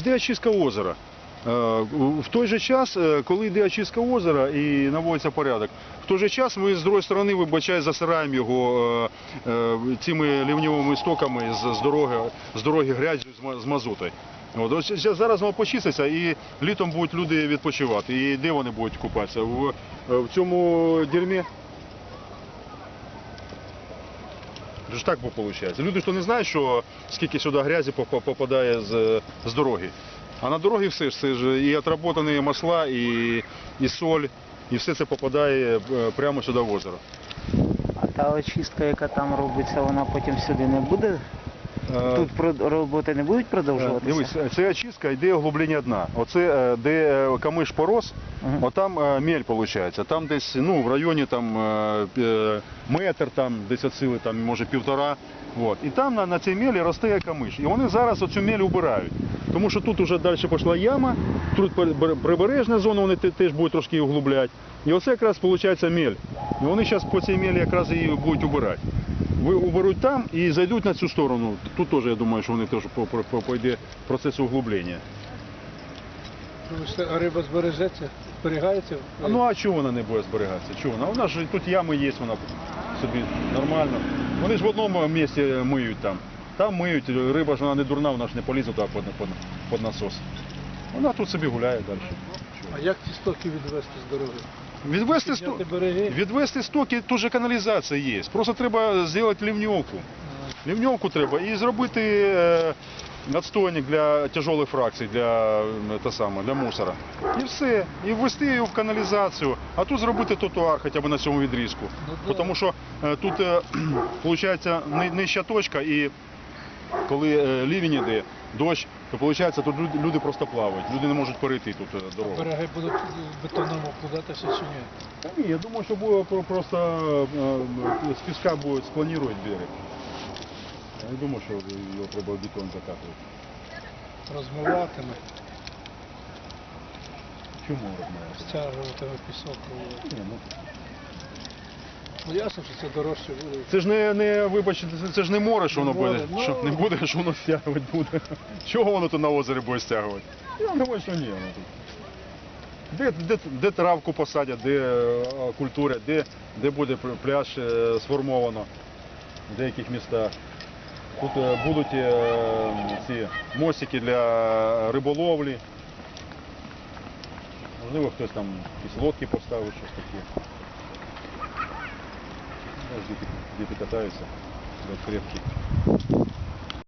Йде очистка озера. Е, В той же час, е, коли йде очистка озера і наводиться порядок, в той же час ми з другої сторони, вибачай, засираємо його е, цими лівньовими стоками з, дороги, з дороги грязю з, ма- з мазутою. От, ось зараз воно почиститься і літом будуть люди відпочивати. І де вони будуть купатися? В, в цьому дерьмі? Це ж так виходить. Люди ж не знають, що скільки сюди грязі поп- попадає з, з дороги. А на дорогі все ж це ж і отработані масла, і, і соль, і все це попадає е, прямо сюди в озеро. А та очистка, яка там робиться, вона потім сюди не буде. Е, Тут про- роботи не будуть е, продовжуватися? Дивись, це очистка, йде оглублення дна. Оце е, де е, камиш порос, Мгм. отам е, мель виходить. Там десь ну, в районі там, е, е, метр, там, десь від сили, там, може півтора. От. І там на, на цій мелі росте камиш. І вони зараз оцю мель убирають. Тому що тут вже далі пішла яма, тут пер- бер- прибережна зона, вони те- теж будуть трошки углубляти. І оце якраз виходить мель. І вони зараз по цій мелі якраз її будуть убирати. Уберуть там і зайдуть на цю сторону. Тут теж, я думаю, що вони теж по- по- по- пойде процес углублення. Тому що а риба збережеться, зберігається. А ну а чого вона не буде зберігатися? Чого вона? У нас же тут ями є, вона собі нормально. Вони ж в одному місці миють там. Там миють, риба ж вона не дурна, вона ж не полізе туди під, під, під насос. Вона тут собі гуляє далі. А як ці стоки відвести з дороги? Відвести, сто... Відвести стоки, тут же каналізація є. Просто треба зробити лівньовку. Лівньовку треба і зробити е, надстойник для тяжелих фракцій, для, м, те саме, для мусора. І все. І ввести його в каналізацію, а тут зробити тротуар хоча б на цьому відрізку. Ну, да. Тому що е, тут виходить нижча точка і коли е, лівень іде, дощ, то виходить, тут люди, просто плавають. Люди не можуть перейти тут е, дорогу. Береги будуть бетоном обкладатися чи ні? Та ні, я думаю, що буде просто е, з піска буде спланувати берег. Я не думаю, що його треба в бетон закатувати. Розмиватиме, Чому розмовляти? стягуватиме пісок. Ні, ну, Ну ясно, що це дорожче буде. Це ж не, не вибачте, це, це ж не море, що воно Море, буде. ну. Що не буде, що воно стягувати буде. Чого воно тут на озері буде стягувати? Я думаю, що ні. Воно тут. Де, де, де травку посадять, де е, культурять, де, де буде пр- пляж е, сформовано в деяких містах. Тут е, будуть е, ці мостики для риболовлі. Можливо, хтось там якісь лодки поставить, щось таке. Катаються, як крепкі.